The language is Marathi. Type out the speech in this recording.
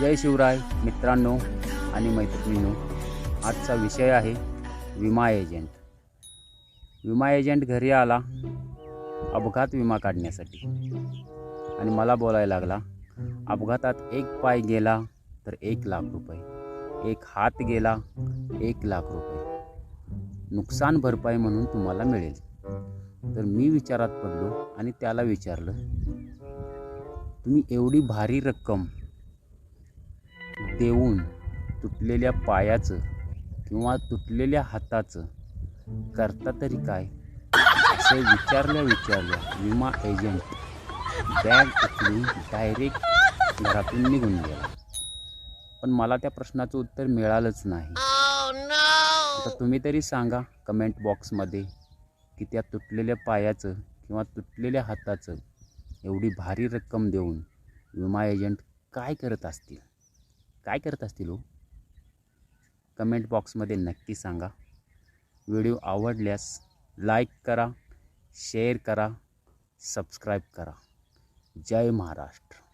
जय शिवराय मित्रांनो आणि मैत्रिणींनो आजचा विषय आहे विमा एजंट. विमा एजंट घरी आला अपघात विमा काढण्यासाठी. आणि मला बोलायला लागला अपघातात एक पाय गेला तर एक लाख रुपये एक हात गेला एक लाख रुपये. नुकसान भरपाई म्हणून तुम्हाला मिळेल. तर मी विचारात पडलो आणि त्याला विचारलं तुम्ही एवढी भारी रक्कम देऊन तुटलेल्या पायाचं किंवा तुटलेल्या हाताचं करता तरी काय? असं विचारल्या विचारल्या विमा एजंट बॅग उचलून डायरेक्ट घरातून निघून गेला. पण मला त्या प्रश्नाचं उत्तर मिळालंच नाही. आता तुम्ही तरी सांगा कमेंट बॉक्समध्ये की त्या तुटलेल्या पायाचं किंवा तुटलेल्या हाताचं एवढी भारी रक्कम देऊन विमा एजंट काय करत असतील? काय करत असतील हो? कमेंट बॉक्समध्ये नक्की सांगा. व्हिडिओ आवडल्यास लाईक करा शेअर करा सबस्क्राईब करा. जय महाराष्ट्र.